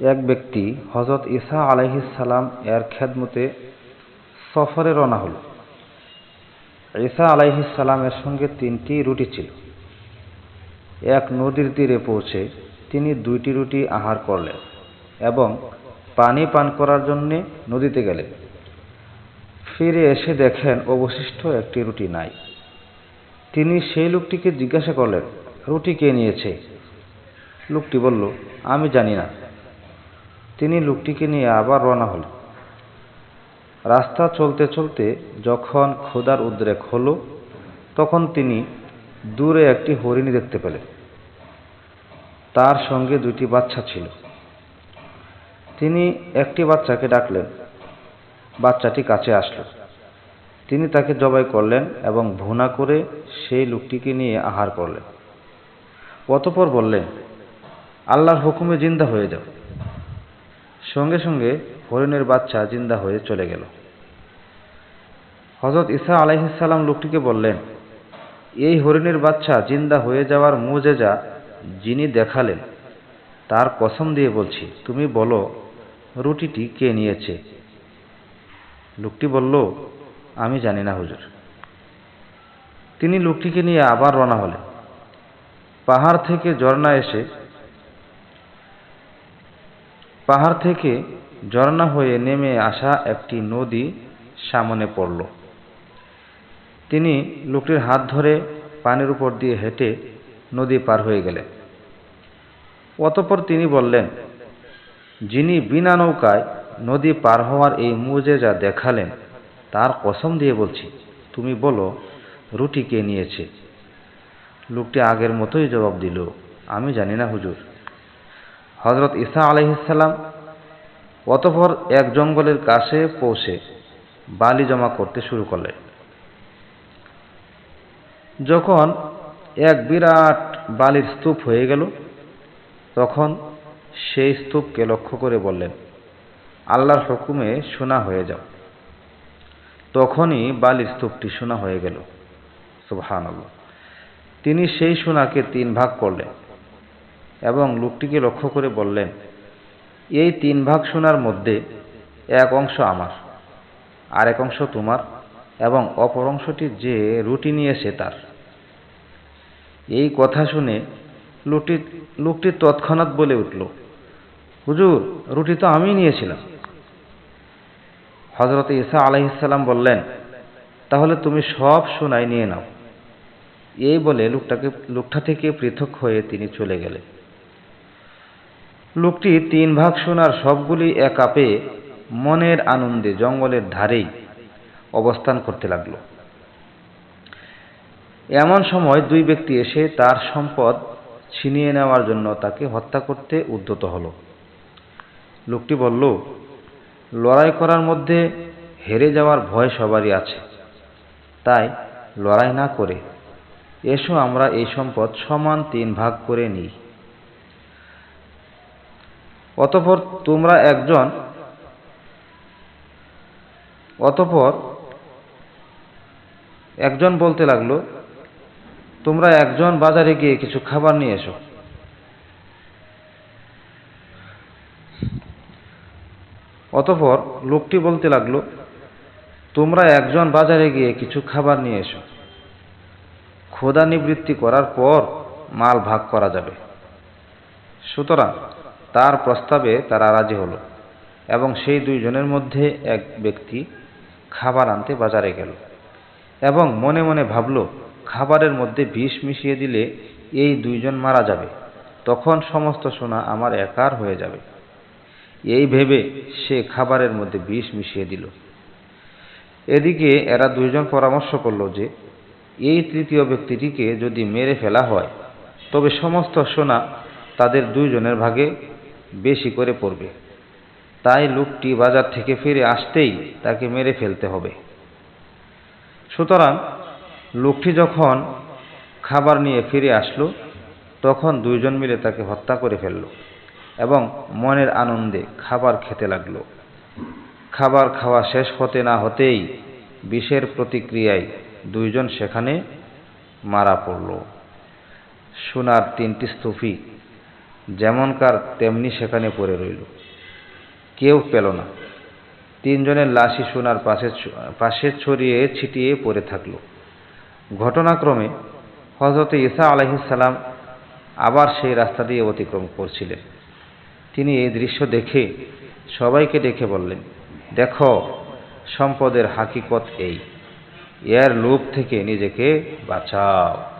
এক ব্যক্তি হজরত ঈসা আলাইহিসালাম এর খেদমতে সফরে রওনা হল। ঈসা আলাইহিসালামের সঙ্গে তিনটি রুটি ছিল। এক নদীর তীরে পৌঁছে তিনি দুইটি রুটি আহার করলেন এবং পানি পান করার জন্যে নদীতে গেলেন। ফিরে এসে দেখেন অবশিষ্ট একটি রুটি নাই। তিনি সেই লোকটিকে জিজ্ঞাসা করলেন, রুটি কে নিয়েছে? লোকটি বলল, আমি জানি না। তিনি লোকটিকে নিয়ে আবার রওনা হলেন। রাস্তা চলতে চলতে যখন ক্ষুধার উদ্রেক হল, তখন তিনি দূরে একটি হরিণী দেখতে পেলেন। তার সঙ্গে দুটি বাচ্চা ছিল। তিনি একটি বাচ্চাকে ডাকলেন। বাচ্চাটি কাছে আসলো। তিনি তাকে জবাই করলেন এবং ভুনা করে সেই লোকটিকে নিয়ে আহার করলেন। অতপর বললেন, আল্লাহর হুকুমে জিন্দা হয়ে যাও। সঙ্গে সঙ্গে হরিণের বাচ্চা জিন্দা হয়ে চলে গেল। হজরত ইসা আলাইহিসাল্লাম লোকটিকে বললেন, এই হরিণের বাচ্চা জিন্দা হয়ে যাওয়ার মুজেজা যিনি দেখালেন, তার কসম দিয়ে বলছি, তুমি বলো, রুটিটি কে নিয়েছে? লোকটি বলল, আমি জানি না হুজুর। তিনি লোকটিকে নিয়ে আবার রওনা হলেন। পাহাড় থেকে ঝর্ণা এসে পাহাড় থেকে ঝর্ণা হয়ে নেমে আসা একটি নদী সামনে পড়ল। তিনি লোকটির হাত ধরে পানির উপর দিয়ে হেঁটে নদী পার হয়ে গেলেন। অতপর তিনি বললেন, যিনি বিনা নৌকায় নদী পার হওয়ার এই মুজেজা দেখালেন, তার কসম দিয়ে বলছি, তুমি বলো, রুটি কে নিয়েছে? লোকটি আগের মতোই জবাব দিল, আমি জানি না হুজুর। হজরত ইসা আলহিসাল্লাম অতপর এক জঙ্গলের কাছে পৌঁছে বালি জমা করতে শুরু করলেন। যখন এক বিরাট বালির স্তূপ হয়ে গেল, তখন সেই স্তূপকে লক্ষ্য করে বললেন, আল্লাহর হুকুমে শোনা হয়ে যাও। তখনই বালির স্তূপটি শোনা হয়ে গেল। সুবহান তিনি সেই সোনাকে তিন ভাগ করলেন। এবং লোকটিকে লক্ষ্য করে বললেন, এই তিন ভাগ সোনার মধ্যে এক অংশ আমার আর এক অংশ তোমার এবং অপর অংশটি যে রুটি নিয়েছে তার। এই কথা শুনে লোকটি লোকটি তৎক্ষণাৎ বলে উঠল, হুজুর, রুটি তো আমি নিয়েছিলাম। হজরত ইসা আলাইসাল্লাম বললেন, তাহলে তুমি সব সোনাই নিয়ে নাও। এই বলে লোকটাকে, লোকটা থেকে পৃথক হয়ে তিনি চলে গেলেন। লোকটি তিন ভাগ সোনার সবগুলি এক আপে মনের আনন্দে জঙ্গলের ধারেই অবস্থান করতে লাগল। এমন সময় দুই ব্যক্তি এসে তার সম্পদ ছিনিয়ে নেওয়ার জন্য তাকে হত্যা করতে উদ্যত হল। লোকটি বলল, লড়াই করার মধ্যে হেরে যাওয়ার ভয় সবারই আছে। তাই লড়াই না করে এসো আমরা এই সম্পদ সমান তিন ভাগ করে নিই। অতপর তোমরা একজন, অতপর একজন বলতে লাগল, তোমরা একজন বাজারে গিয়ে কিছু খাবার নিয়ে এসো। অতপর লোকটি বলতে লাগল, তোমরা একজন বাজারে গিয়ে কিছু খাবার নিয়ে এসো। ক্ষুধা নিবৃত্তি করার পর মাল ভাগ করা যাবে। সুতরাং তার প্রস্তাবে তারা রাজি হলো এবং সেই দুইজনের মধ্যে এক ব্যক্তি খাবার আনতে বাজারে গেল এবং মনে মনে ভাবল, খাবারের মধ্যে বিষ মিশিয়ে দিলে এই দুইজন মারা যাবে, তখন সমস্ত সোনা আমার একার হয়ে যাবে। এই ভেবে সে খাবারের মধ্যে বিষ মিশিয়ে দিল। এদিকে এরা দুইজন পরামর্শ করল যে, এই তৃতীয় ব্যক্তিটিকে যদি মেরে ফেলা হয়, তবে সমস্ত সোনা তাদের দুইজনের ভাগে বেশি করে পড়বে। তাই লোকটি বাজার থেকে ফিরে আসতেই তাকে মেরে ফেলতে হবে। সুতরাং লোকটি যখন খাবার নিয়ে ফিরে আসলো, তখন দুইজন মিলে তাকে হত্যা করে ফেলল এবং মনের আনন্দে খাবার খেতে লাগল। খাবার খাওয়া শেষ হতে না হতেই বিষের প্রতিক্রিয়ায় দুইজন সেখানে মারা পড়ল। সোনার তিনটি স্তূপই যেমনকার তেমনি সেখানে পড়ে রইল। কেউ পেল না। তিনজনের লাশই সোনার পাশে পাশে ছড়িয়ে ছিটিয়ে পড়ে থাকল। ঘটনাক্রমে হজরত ঈসা আলহিসাল্লাম আবার সেই রাস্তা দিয়ে অতিক্রম করছিলেন। তিনি এই দৃশ্য দেখে সবাইকে ডেকে বললেন, দেখো, সম্পদের হাকিকত এই। এর লোভ থেকে নিজেকে বাঁচাও।